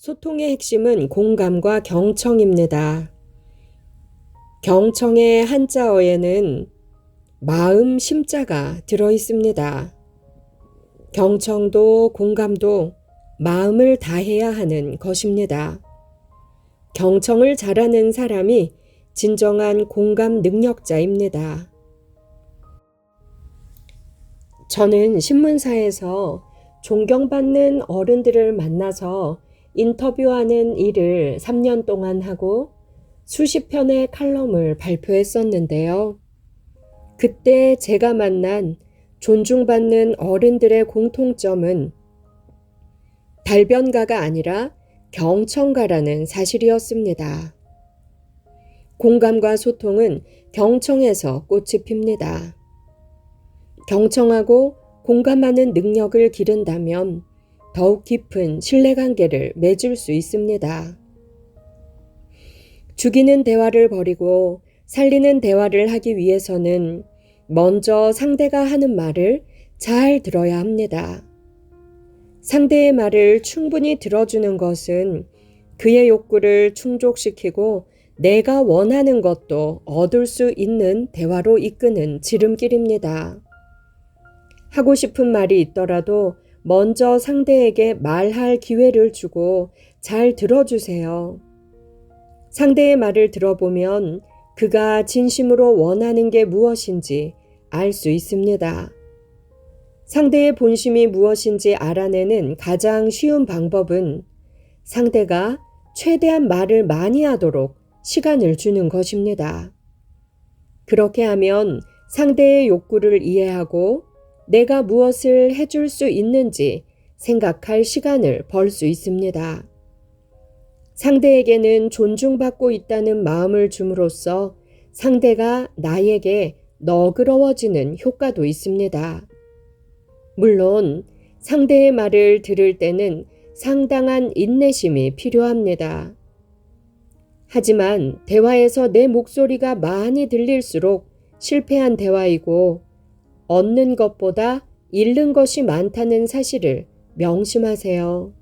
소통의 핵심은 공감과 경청입니다. 경청의 한자어에는 마음 심자가 들어 있습니다. 경청도 공감도 마음을 다해야 하는 것입니다. 경청을 잘하는 사람이 진정한 공감 능력자입니다. 저는 신문사에서 존경받는 어른들을 만나서 인터뷰하는 일을 3년 동안 하고 수십 편의 칼럼을 발표했었는데요. 그때 제가 만난 존중받는 어른들의 공통점은 달변가가 아니라 경청가라는 사실이었습니다. 공감과 소통은 경청에서 꽃이 핍니다. 경청하고 공감하는 능력을 기른다면 더욱 깊은 신뢰관계를 맺을 수 있습니다. 죽이는 대화를 버리고 살리는 대화를 하기 위해서는 먼저 상대가 하는 말을 잘 들어야 합니다. 상대의 말을 충분히 들어주는 것은 그의 욕구를 충족시키고 내가 원하는 것도 얻을 수 있는 대화로 이끄는 지름길입니다. 하고 싶은 말이 있더라도 먼저 상대에게 말할 기회를 주고 잘 들어주세요. 상대의 말을 들어보면 그가 진심으로 원하는 게 무엇인지 알 수 있습니다. 상대의 본심이 무엇인지 알아내는 가장 쉬운 방법은 상대가 최대한 말을 많이 하도록 시간을 주는 것입니다. 그렇게 하면 상대의 욕구를 이해하고 내가 무엇을 해줄 수 있는지 생각할 시간을 벌 수 있습니다. 상대에게는 존중받고 있다는 마음을 줌으로써 상대가 나에게 너그러워지는 효과도 있습니다. 물론 상대의 말을 들을 때는 상당한 인내심이 필요합니다. 하지만 대화에서 내 목소리가 많이 들릴수록 실패한 대화이고 얻는 것보다 잃는 것이 많다는 사실을 명심하세요.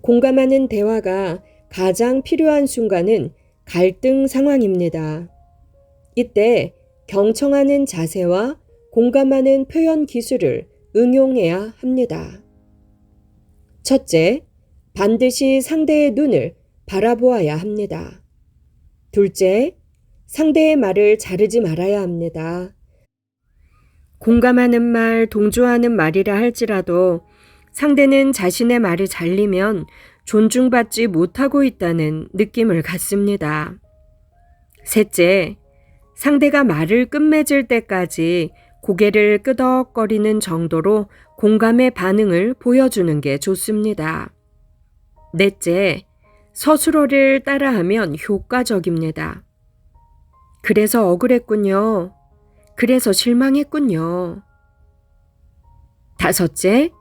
공감하는 대화가 가장 필요한 순간은 갈등 상황입니다. 이때 경청하는 자세와 공감하는 표현 기술을 응용해야 합니다. 첫째, 반드시 상대의 눈을 바라보아야 합니다. 둘째, 상대의 말을 자르지 말아야 합니다. 공감하는 말, 동조하는 말이라 할지라도 상대는 자신의 말을 잘리면 존중받지 못하고 있다는 느낌을 갖습니다. 셋째, 상대가 말을 끝맺을 때까지 고개를 끄덕거리는 정도로 공감의 반응을 보여주는 게 좋습니다. 넷째, 서술어를 따라하면 효과적입니다. 그래서 억울했군요. 그래서 실망했군요. 다섯째,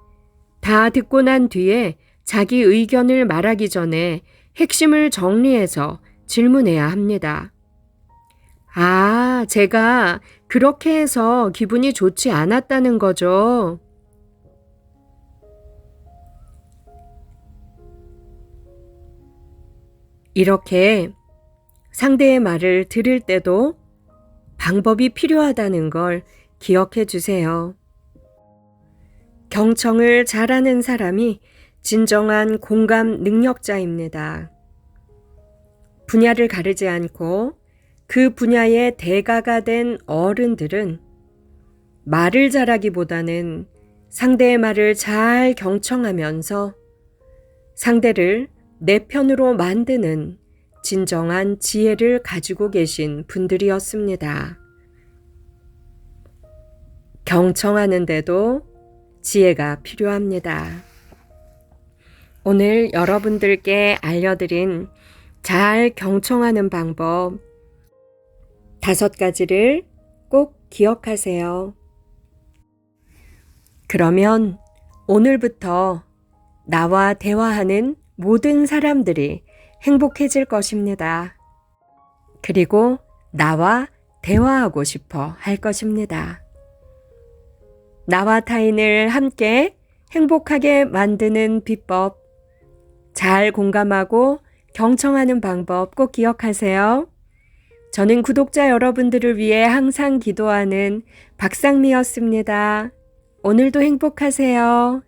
다 듣고 난 뒤에 자기 의견을 말하기 전에 핵심을 정리해서 질문해야 합니다. 아, 제가 그렇게 해서 기분이 좋지 않았다는 거죠. 이렇게 상대의 말을 들을 때도 방법이 필요하다는 걸 기억해 주세요. 경청을 잘하는 사람이 진정한 공감 능력자입니다. 분야를 가르지 않고 그 분야의 대가가 된 어른들은 말을 잘하기보다는 상대의 말을 잘 경청하면서 상대를 내 편으로 만드는 진정한 지혜를 가지고 계신 분들이었습니다. 경청하는데도 지혜가 필요합니다. 오늘 여러분들께 알려드린 잘 경청하는 방법 다섯 가지를 꼭 기억하세요. 그러면 오늘부터 나와 대화하는 모든 사람들이 행복해질 것입니다. 그리고 나와 대화하고 싶어 할 것입니다. 나와 타인을 함께 행복하게 만드는 비법 잘 공감하고 경청하는 방법 꼭 기억하세요. 저는 구독자 여러분들을 위해 항상 기도하는 박상미였습니다. 오늘도 행복하세요.